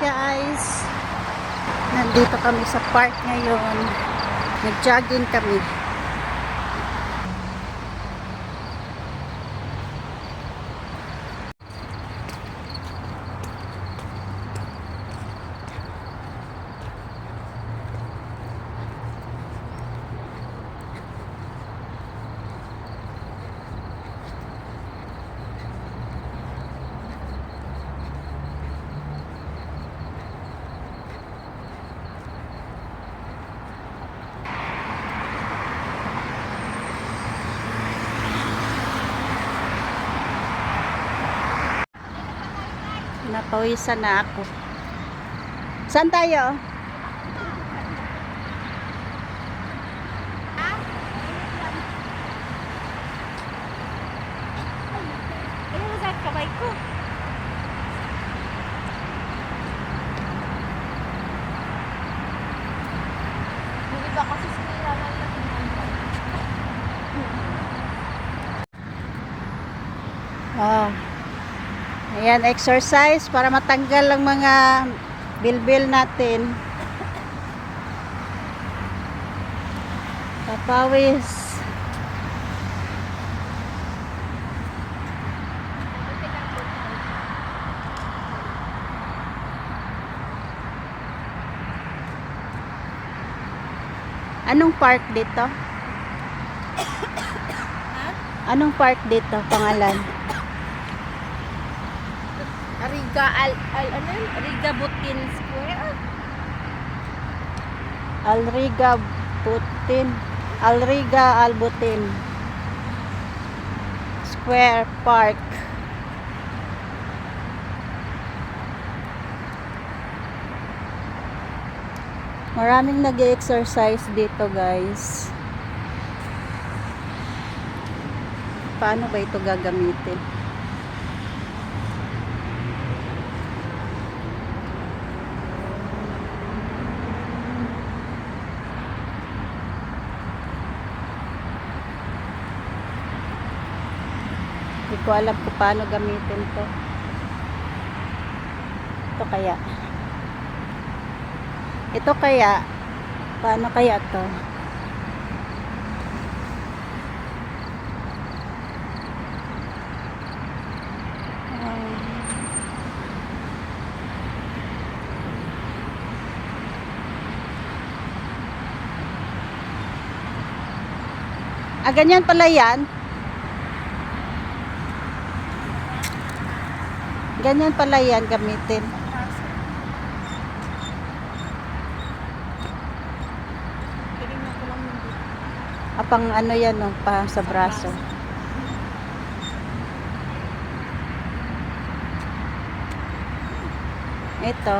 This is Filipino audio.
Guys! Nandito kami sa park ngayon. Nag-jogging kami. Napawisan na ako. Saan tayo? Masakit kamay ko. Hindi ba kasi sinira yung Ah. Ayan, exercise para matanggal ang mga bilbil natin. Papawis. Anong park dito? Anong park dito? Pangalan? Riga, al, al, ano yun? Riga Butin Square? Alriga Butin. Alriga Albutin. Square Park. Maraming nag-exercise dito, guys. Paano ba ito gagamitin? Hindi ko alam kung paano gamitin to. Ito kaya. Ito kaya. Paano kaya to? Ah, ganyan pala yan. Ganyan pala yan gamitin. Dito. Apang ano yan no, pa sa braso. Ito.